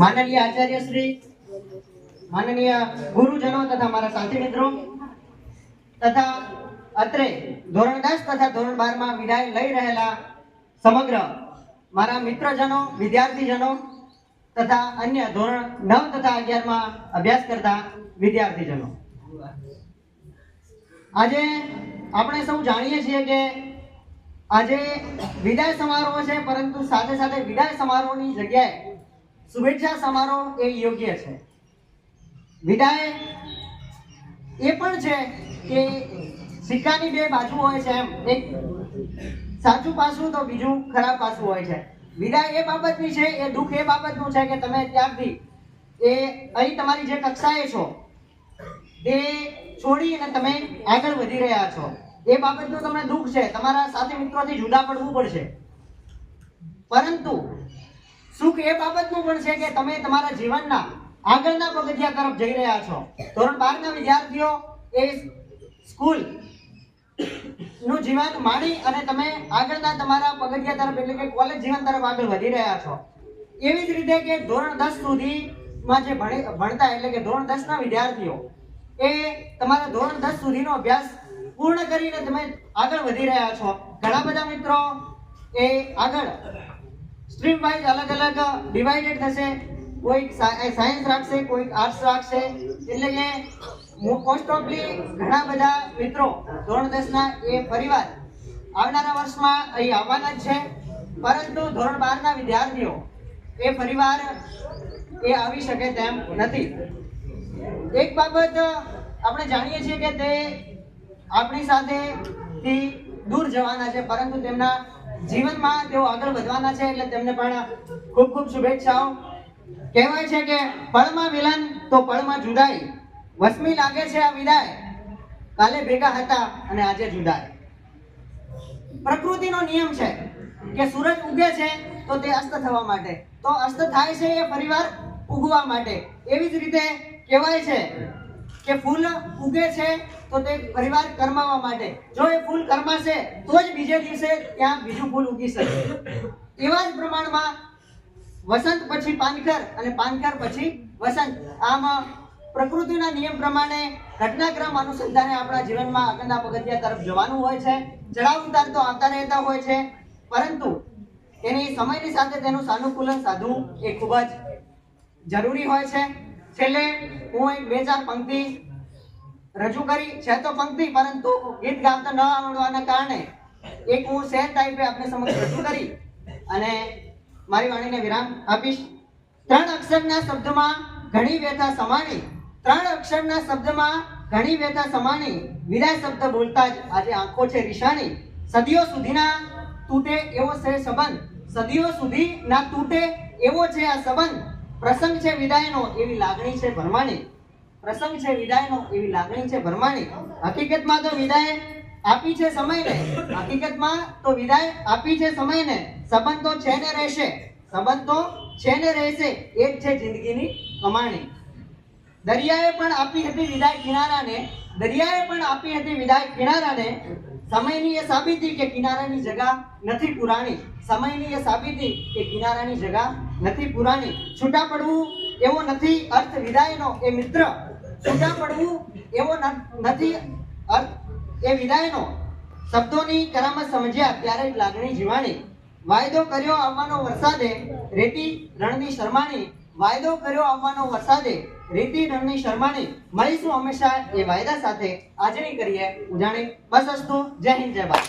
માનનીય આચાર્ય શ્રી, માનનીય ગુરુજનો તથા મારા સાથી મિત્રો, તથા અત્રે ધોરણ દસ તથા ધોરણ બારમાં વિદાય લઈ રહેલા સમગ્ર મારા મિત્રજનો, વિદ્યાર્થીજનો તથા અન્ય ધોરણ નવ તથા અગિયારમાં અભ્યાસ કરતા વિદ્યાર્થીજનો. આજે આપણે સૌ જાણીએ છીએ કે આજે વિદાય સમારોહ છે, પરંતુ સાથે સાથે વિદાય સમારોહની જગ્યાએ શુભેચ્છા સમારોહ એ યોગ્ય છે. વિદાય, એ પણ છે કે સિક્કાની બે બાજુ હોય છે એમ. એક સાચું પાસું તો બીજું ખરાબ પાસું હોય છે. વિદાય એ બાબતની છે, એ દુઃખ એ બાબતનું છે કે તમે ત્યારથી એ અહીં તમારી જે કક્ષાએ છો, એ છોડી અને તમે આગળ વધી રહ્યા છો. એ બાબતનું તમને દુઃખ છે. તમારા સાથે મિત્રોથી જુદા પડવું પડશે. પરંતુ સુખ એ બાબતનું પણ છે કે તમે તમારા જીવનના આગળના પગથિયા તરફ જઈ રહ્યા છો. ધોરણ બાર ના વિદ્યાર્થીઓ એ સ્કૂલનું જીવન માણી અને તમે આગળના તમારા પગથિયા તરફ એટલે કે કોલેજ જીવન તરફ આગળ વધી રહ્યા છો. એવી જ રીતે કે ધોરણ દસ સુધીમાં જે ભણે, ભણતા એટલે કે ધોરણ દસ ના વિદ્યાર્થીઓ એ તમારા ધોરણ દસ સુધીનો અભ્યાસ પૂર્ણ કરીને તમે આગળ વધી રહ્યા છો. ઘણા બધા મિત્રો એ આગળ સ્ટ્રીમ વાઇઝ અલગ અલગ ડિવાઇડેડ થશે. કોઈક સાયન્સ રાખશે કોઈક આર્ટ્સ રાખશે. એટલે કે મોસ્ટ ઓફલી ઘણા બધા મિત્રો ધોરણ દસના એ પરિવાર આવનારા વર્ષમાં અહીં આવવાના જ છે. પરંતુ ધોરણ બારના વિદ્યાર્થીઓ એ પરિવાર એ આવી શકે તેમ નથી. એક બાબત આપણે જાણીએ છીએ કે તે આપણી સાથેથી દૂર જવાના છે, પરંતુ તેમના જીવનમાં તેઓ આગળ વધવાના છે એટલે તેમને પણ ખૂબ ખૂબ શુભેચ્છાઓ. કહેવાય છે કે પળમાં મિલન તો પળમાં જુદાઈ. વસમી લાગે છે આ વિદાય. કાલે ભેગા હતા અને આજે જુદાય. પ્રકૃતિનો નિયમ છે કે સૂરજ ઉગે છે તો તે અસ્ત થવા માટે. તો અસ્ત થાય છે એ ફરીવાર ઉગવા માટે. એવી જ રીતે કહેવાય છે કે ફૂલ ઉગે છે તો તે પરિવાર કરમાવા માટે. જો એ ફૂલ કરમાશે, તો જ બીજે દિવસે ત્યાં બીજું ફૂલ ઉગી શકે. એવા જ પ્રમાણમાં વસંત પછી પાનખર અને પાનખર પછી વસંત. આમ, પ્રકૃતિના નિયમ પ્રમાણે ઘટનાક્રમ અનુસંધાને આપણા જીવનમાં આગળના પગથિયા તરફ જવાનું હોય છે. ચડાવ ઉતાર તો આવતા રહેતા હોય છે. પરંતુ એની સમયની સાથે તેનું સાનુકૂલન સાધવું એ ખૂબ જ જરૂરી હોય છે. છેલ્લે હું એક બે ચાર પંક્તિ રજૂ કરી. છે તો પંક્તિ, પરંતુ ગીત ગાતા ન આવડવાના કારણે એક હું શેર ટાઈપે આપને સમક્ષ રજૂ કરી અને મારી વાણીને વિરામ આપીશ. ત્રણ અક્ષરના શબ્દમાં ઘણી વ્યથા સમાણી. ત્રણ અક્ષરના શબ્દમાં ઘણી વ્યથા સમાણી. વિદાય શબ્દ બોલતા જ આજે આંખો છે રિશાની સદીઓ સુધીના તૂટે એવો છે સંબંધ. સદીઓ સુધી ના તૂટે એવો છે આ સંબંધ. પ્રસંગ છે વિદાયનો એવી લાગણી છે ભરમાણી પ્રસંગ છે વિદાયનો એવી લાગણી છે ભરમાણી હકીકતમાં તો વિદાય આપી છે સમયને. હકીકતમાં તો વિદાય આપી છે સમયને. સંબંધો છે ને રહેશે. સંબંધ છે ને રહેશે. એ જ છે જિંદગીની કમાણી. દરિયાએ પણ આપી હતી વિદાય કિનારાને. દરિયાએ પણ આપી હતી વિદાય કિનારાને. સમયની એ સાબિતી કે કિનારાની જગા નથી પુરાણી. સમયની એ સાબિતી કે કિનારાની જગા નથી પુરાણી. છૂટા પડવું એવો નથી અર્થ વિદાયનો. એ મિત્ર. છૂટા પડવું એવો નથી અર્થ એ વિદાયનો. શબ્દોની કરામત સમજ્યા ત્યારે લાગણી જીવાણી. વાયદો કર્યો આવવાનો વરસાદે, રેતી રણની શરમાણી. વાયદો કર્યો આવવાનો વરસાદે, રેતી રણની શરમાણી. મળીશું હંમેશા એ વાયદા સાથે. આજની કરીએ ઉજાણી. બસ અસ્તુ. જય હિન્દ, જય ભારત.